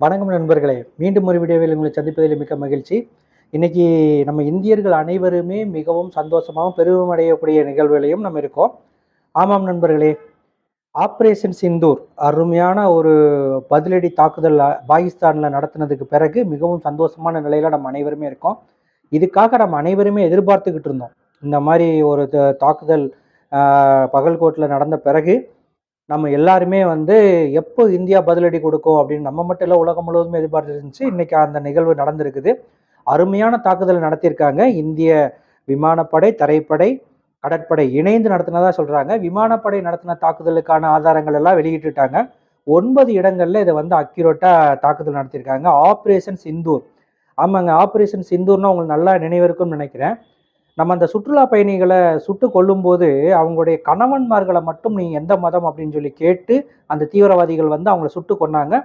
வணக்கம் நண்பர்களே. மீண்டும் ஒரு வீடியோவில் உங்களை சந்திப்பதில் மிக்க மகிழ்ச்சி. இன்னைக்கு நம்ம இந்தியர்கள் அனைவருமே மிகவும் சந்தோஷமாகவும் பெருமை அடையக்கூடிய நிகழ்வுகளையும் நம்ம இருக்கோம். ஆமாம் நண்பர்களே ஆப்ரேஷன் சிந்தூர் அருமையான ஒரு பதிலடி தாக்குதல் பாகிஸ்தானில் நடத்தினதுக்கு பிறகு மிகவும் சந்தோஷமான நிலையில் நம்ம அனைவருமே இருக்கோம். இதுக்காக நம்ம அனைவருமே எதிர்பார்த்துக்கிட்டு இருந்தோம். இந்த மாதிரி ஒரு த- தாக்குதல் பகல்கோட்டில் நடந்த பிறகு நம்ம எல்லாருமே வந்து எப்போ இந்தியா பதிலடி கொடுக்கும் அப்படின்னு நம்ம மட்டும் இல்லை உலகம் முழுவதும் எதிர்பார்த்து இருந்துச்சு. இன்னைக்கு அந்த நிகழ்வு நடந்திருக்குது. அருமையான தாக்குதல் நடத்தியிருக்காங்க. இந்திய விமானப்படை தரைப்படை கடற்படை இணைந்து நடத்தினதா சொல்றாங்க. விமானப்படை நடத்தின தாக்குதலுக்கான ஆதாரங்கள் எல்லாம் வெளியிட்டுட்டாங்க ஒன்பது இடங்கள்ல இதை வந்து அக்யூரேட்டா தாக்குதல் நடத்தியிருக்காங்க. ஆப்ரேஷன் சிந்தூர். ஆமாங்க ஆப்ரேஷன் சிந்தூர்னா உங்களுக்கு நல்லா நினைவிருக்கும்னு நினைக்கிறேன். நம்ம அந்த சுற்றுலா பயணிகளை சுட்டு கொல்லும்போது அவங்களுடைய கணவன்மார்களை மட்டும் நீ எந்த மதம் அப்படின்னு சொல்லி கேட்டு அந்த தீவிரவாதிகள் வந்து அவங்கள சுட்டு கொன்னாங்க.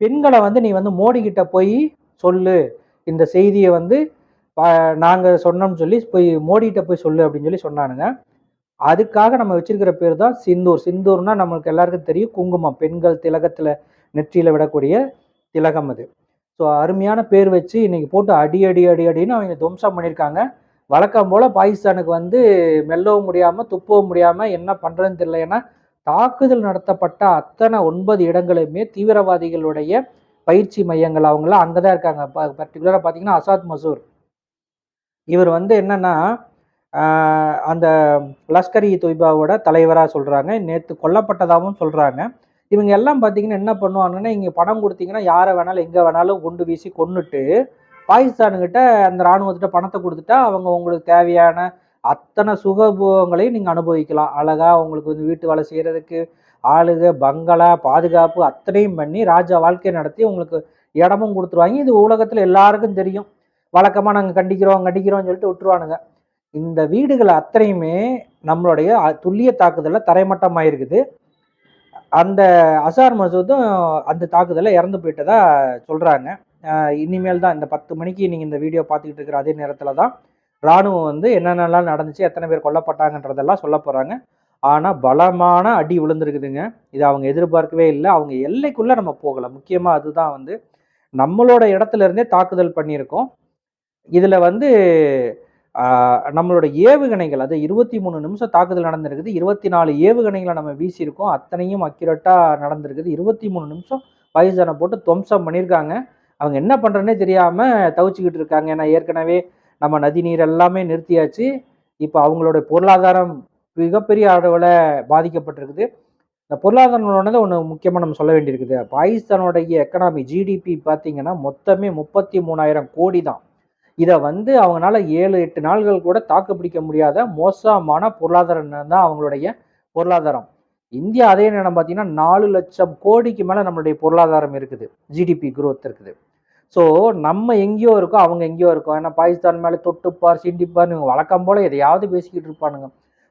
பெண்களை வந்து நீ வந்து மோடி போய் சொல்லு. இந்த செய்தியை வந்து நாங்கள் சொன்னோம்னு சொல்லி போய் மோடிக்கிட்ட போய் சொல்லு அப்படின்னு சொல்லி சொன்னானுங்க. அதுக்காக நம்ம வச்சிருக்கிற பேர் தான் சிந்தூர். சிந்தூர்னா நம்மளுக்கு எல்லாருக்கும் தெரியும். குங்குமம். பெண்கள் திலகத்தில் நெற்றியில் விடக்கூடிய திலகம் அது. ஸோ அருமையான பேர் வச்சு இன்னைக்கு போட்டு அடி அடி அடி அடின்னு அவங்க துவம்சம் பண்ணியிருக்காங்க. வழக்கம் போல் பாகிஸ்தானுக்கு வந்து மெல்லவும் முடியாமல் துப்பவும் முடியாமல் என்ன பண்ணுறதுன்னு தெரியல ஏன்னா தாக்குதல் நடத்தப்பட்ட அத்தனை ஒன்பது இடங்களுமே தீவிரவாதிகளுடைய பயிற்சி மையங்கள் அவங்களாம் அங்கே தான் இருக்காங்க பர்டிகுலராக பார்த்தீங்கன்னா அசாத் மசூர். இவர் வந்து என்னென்னா அந்த லஷ்கர் இ தொய்பாவோட தலைவராக சொல்கிறாங்க நேற்று கொல்லப்பட்டதாகவும் சொல்கிறாங்க இவங்க எல்லாம் பார்த்தீங்கன்னா என்ன பண்ணுவாங்கன்னா இங்கே பணம் கொடுத்தீங்கன்னா யாரை வேணாலும் எங்கே வேணாலும் குண்டு வீசி கொண்டுட்டு பாகிஸ்தானுக்கிட்ட அந்த இராணுவத்திட்ட பணத்தை கொடுத்துட்டா அவங்க உங்களுக்கு தேவையான அத்தனை சுகபோகங்களையும் நீங்கள் அனுபவிக்கலாம். அழகாக உங்களுக்கு வந்து வீட்டு வேலை செய்கிறதுக்கு ஆளுக பங்களா பாதுகாப்பு அத்தனையும் பண்ணி ராஜா வாழ்க்கை நடத்தி உங்களுக்கு இடமும் கொடுத்துருவாங்க. இது உலகத்தில் எல்லாருக்கும் தெரியும். வழக்கமாக நாங்கள் கண்டிக்கிறோம் கண்டிக்கிறோம்னு சொல்லிட்டு விட்டுருவானுங்க. இந்த வீடுகள் அத்தனையுமே நம்மளுடைய துல்லிய தாக்குதலில் தரைமட்டமாயிருக்குது. அந்த அசார் மசூதும் அந்த தாக்குதலில் இறந்து போயிட்டதா சொல்கிறாங்க இனிமேல் தான் இந்த பத்து மணிக்கு நீங்கள் இந்த வீடியோ பார்த்துக்கிட்டு இருக்கிற அதே நேரத்தில் தான் ராணுவம் வந்து என்னென்னலாம் நடந்துச்சு எத்தனை பேர் கொல்லப்பட்டாங்கன்றதெல்லாம் சொல்ல போகிறாங்க ஆனால் பலமான அடி விழுந்திருக்குதுங்க. இது அவங்க எதிர்பார்க்கவே இல்லை. அவங்க எல்லைக்குள்ளே நம்ம போகலை. முக்கியமாக அதுதான் வந்து நம்மளோட இடத்துல இருந்தே தாக்குதல் பண்ணியிருக்கோம். இதில் வந்து நம்மளோட ஏவுகணைகள் அது இருபத்தி மூணு நிமிஷம் தாக்குதல் நடந்திருக்குது. இருபத்தி நாலு ஏவுகணைகளை நம்ம வீசியிருக்கோம். அத்தனையும் அக்யூரேட்டாக நடந்திருக்குது. இருபத்தி மூணு நிமிஷம் வயசான போட்டு துவம்சம் பண்ணியிருக்காங்க. அவங்க என்ன பண்ணுறதுனே தெரியாமல் தவிச்சுக்கிட்டு இருக்காங்க. ஏன்னா ஏற்கனவே நம்ம நதி நீர் எல்லாமே நிறுத்தியாச்சு. இப்போ அவங்களோட பொருளாதாரம் மிகப்பெரிய அளவில் பாதிக்கப்பட்டிருக்குது. இந்த பொருளாதாரம் ஒன்று முக்கியமாக நம்ம சொல்ல வேண்டியிருக்குது. பாகிஸ்தானோடைய எக்கனாமி ஜிடிபி பார்த்தீங்கன்னா மொத்தமே முப்பத்தி மூணாயிரம் கோடி தான். இதை வந்து அவங்களால ஏழு எட்டு நாள்கள் கூட தாக்கு பிடிக்க முடியாத மோசமான பொருளாதாரம் தான் அவங்களுடைய பொருளாதாரம். இந்தியா அதே நேரம் பார்த்தீங்கன்னா நாலு லட்சம் கோடிக்கு மேலே நம்மளுடைய பொருளாதாரம் இருக்குது. ஜிடிபி குரோத் இருக்குது. ஸோ நம்ம எங்கேயோ இருக்கோம் அவங்க எங்கேயோ இருக்கோம் ஏன்னா பாகிஸ்தான் மேலே தொட்டுப்பார் சிண்டிப்பார் இவங்க வழக்கம் போல் எதையாவது பேசிக்கிட்டு இருப்பானுங்க.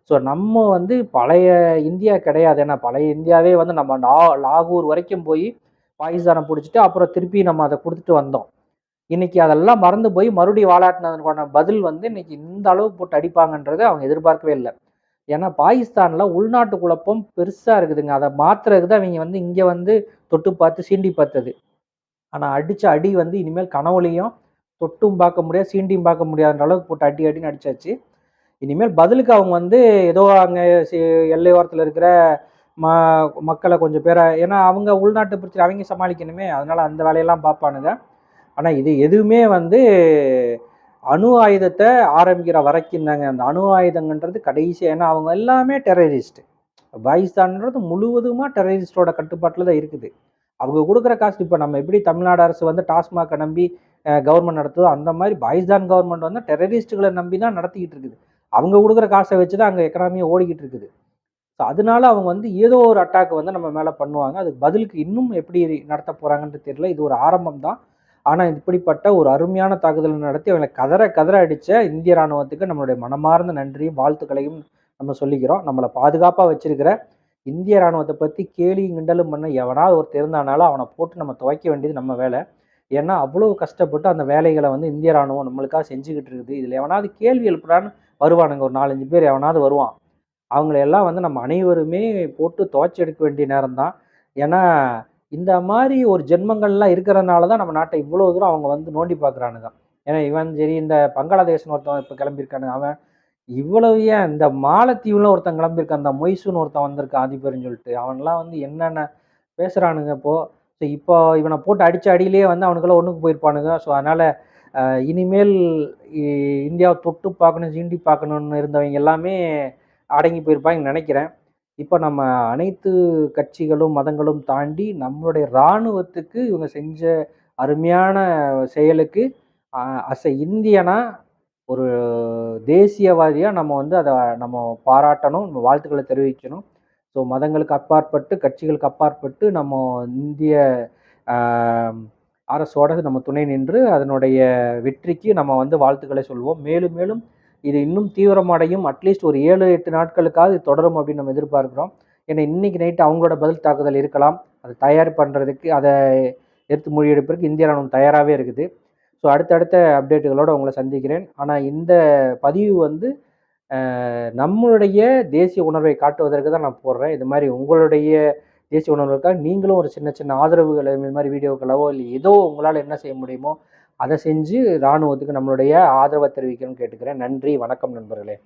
ஸோ நம்ம வந்து பழைய இந்தியா கிடையாது. ஏன்னா பழைய இந்தியாவே வந்து நம்ம லா லாகூர் வரைக்கும் போய் பாகிஸ்தானை பிடிச்சிட்டு அப்புறம் திருப்பி நம்ம அதை கொடுத்துட்டு வந்தோம். இன்னைக்கு அதெல்லாம் மறந்து போய் மறுபடியும் வாழாட்டினதுக்கான பதில் வந்து இன்னைக்கு இந்த அளவுக்கு போட்டு அடிப்பாங்கன்றதை அவங்க எதிர்பார்க்கவே இல்லை. ஏன்னா பாகிஸ்தானில் உள்நாட்டு குழப்பம் பெருசாக இருக்குதுங்க. அதை மாத்துறதுக்கு தான் அவங்க வந்து இங்கே வந்து தொட்டு பார்த்து சீண்டி பார்த்தது ஆனால் அடித்த அடி வந்து இனிமேல் கனவுலையும் தொட்டும் பார்க்க முடியாது சீண்டியும் பார்க்க முடியாதுன்ற அளவுக்கு போட்டு அடி அடின்னு அடிச்சாச்சு. இனிமேல் பதிலுக்கு அவங்க வந்து ஏதோ அங்கே எல்லை ஓரத்தில் இருக்கிற ம மக்களை கொஞ்சம் பேரை ஏன்னா அவங்க உள்நாட்டு பிரச்சனை அவங்க சமாளிக்கணுமே அதனால் அந்த வேலையெல்லாம் பார்ப்பானுங்க. ஆனால் இது எதுவுமே வந்து அணு ஆயுதத்தை ஆரம்பிக்கிற வரைக்கும் தாங்க. அந்த அணு ஆயுதங்கன்றது கடைசி ஏன்னா அவங்க எல்லாமே டெரரிஸ்ட் பாகிஸ்தான்ன்றது முழுவதுமாக டெரரிஸ்டோட கட்டுப்பாட்டில் தான் இருக்குது. அவங்க கொடுக்குற காசு இப்போ நம்ம எப்படி தமிழ்நாடு அரசு வந்து டாஸ்மாக நம்பி கவர்மெண்ட் நடத்துதோ அந்த மாதிரி பாகிஸ்தான் கவர்மெண்ட் வந்து டெரரிஸ்ட்டுகளை நம்பி தான் நடத்திக்கிட்டு இருக்குது. அவங்க கொடுக்குற காசை வச்சு தான் அங்கே எக்கனாமியை ஓடிக்கிட்டு இருக்குது. ஸோ அதனால அவங்க வந்து ஏதோ ஒரு அட்டாக் வந்து நம்ம மேலே பண்ணுவாங்க. அதுக்கு பதிலுக்கு இன்னும் எப்படி நடத்த போகிறாங்கன்றது தெரியல. இது ஒரு ஆரம்பம் தான். ஆனால் இப்படிப்பட்ட ஒரு அருமையான தாக்குதல் நடத்தி அவங்களை கதற கதற அடித்த இந்திய ராணுவத்துக்கு நம்மளுடைய மனமார்ந்த நன்றியும் வாழ்த்துக்களையும் நம்ம சொல்லிக்கிறோம். நம்மளை பாதுகாப்பாக வச்சிருக்கிற இந்திய ராணுவத்தை பற்றி கேலியும் கிண்டலும் பண்ண எவனாவது ஒருத்தர் இருந்தானாலும் அவனை போட்டு நம்ம துவைக்க வேண்டியது நம்ம வேலை. ஏன்னா அவ்வளோ கஷ்டப்பட்டு அந்த வேலைகளை வந்து இந்திய ராணுவம் நம்மளுக்காக செஞ்சுக்கிட்டு இருக்குது. இதில் எவனாவது கேள்வி எழுப்புறான்னு வருவானுங்க. ஒரு நாலஞ்சு பேர் எவனாவது வருவான். அவங்கள எல்லாம் வந்து நம்ம அனைவருமே போட்டு துவைச்சி எடுக்க வேண்டிய நேரம் தான் ஏன்னா இந்த மாதிரி ஒரு ஜென்மங்கள்லாம் இருக்கிறதுனால தான் நம்ம நாட்டை இவ்வளோ தூரம் அவங்க வந்து நோண்டி பார்க்குறானுங்க. ஏன்னா இவன் சரி இந்த பங்களாதேஷ்னு ஒருத்தன் இப்போ கிளம்பியிருக்கானுங்க அவன் இவ்வளவு ஏன்? இந்த மாலத்தீவுல ஒருத்தன் கிளம்பியிருக்கான். அந்த மொய்சுன்னு ஒருத்தன் வந்திருக்கான் அதிபர்னு சொல்லிட்டு. அவன்லாம் வந்து என்னென்ன பேசுகிறானுங்க இப்போது ஸோ இப்போ இவனை போட்டு அடிச்ச அடியிலேயே வந்து அவனுக்கெல்லாம் ஒன்றுக்கு போயிருப்பானுங்க. ஸோ அதனால் இனிமேல் இந்தியாவை தொட்டு பார்க்கணும் சீண்டி பார்க்கணுன்னு இருந்தவங்க எல்லாமே அடங்கி போயிருப்பாங்க நினைக்கிறேன். இப்போ நம்ம அனைத்து கட்சிகளும் மதங்களும் தாண்டி நம்மளுடைய இராணுவத்துக்கு இவங்க செஞ்ச அருமையான செயலுக்கு அஸ் எ இந்தியனா ஒரு தேசியவாதியாக நம்ம வந்து அதை நம்ம பாராட்டணும் நம்ம வாழ்த்துக்களை தெரிவிக்கணும். ஸோ மதங்களுக்கு அப்பாற்பட்டு கட்சிகளுக்கு அப்பாற்பட்டு நம்ம இந்திய அரசோட நம்ம துணை நின்று அதனுடைய வெற்றிக்கு நம்ம வந்து வாழ்த்துக்களை சொல்வோம். மேலும் மேலும் இது இன்னும் தீவிரமடையும். அட்லீஸ்ட் ஒரு ஏழு எட்டு நாட்களுக்காவது தொடரும் அப்படின்னு நம்ம எதிர்பார்க்குறோம். ஏன்னா இன்றைக்கி நைட்டு அவங்களோட பதில் தாக்குதல் இருக்கலாம். அதை தயார் பண்ணுறதுக்கு அதை எடுத்து மொழியெடுப்பதற்கு இந்திய ராணுவம் தயாராகவே இருக்குது. ஸோ அடுத்தடுத்த அப்டேட்டுகளோடு உங்களை சந்திக்கிறேன். ஆனால் இந்த பதிவு வந்து நம்மளுடைய தேசிய உணர்வை காட்டுவதற்கு தான் நான் போடுறேன். இது மாதிரி உங்களுடைய தேசிய உணர்வுக்காக நீங்களும் ஒரு சின்ன சின்ன ஆதரவுகள் இது மாதிரி வீடியோக்களவோ இல்லை ஏதோ உங்களால் என்ன செய்ய முடியுமோ அதை செஞ்சு இராணுவத்துக்கு நம்மளுடைய ஆதரவை தெரிவிக்கணும்னு கேட்டுக்கிறேன். நன்றி வணக்கம் நண்பர்களே.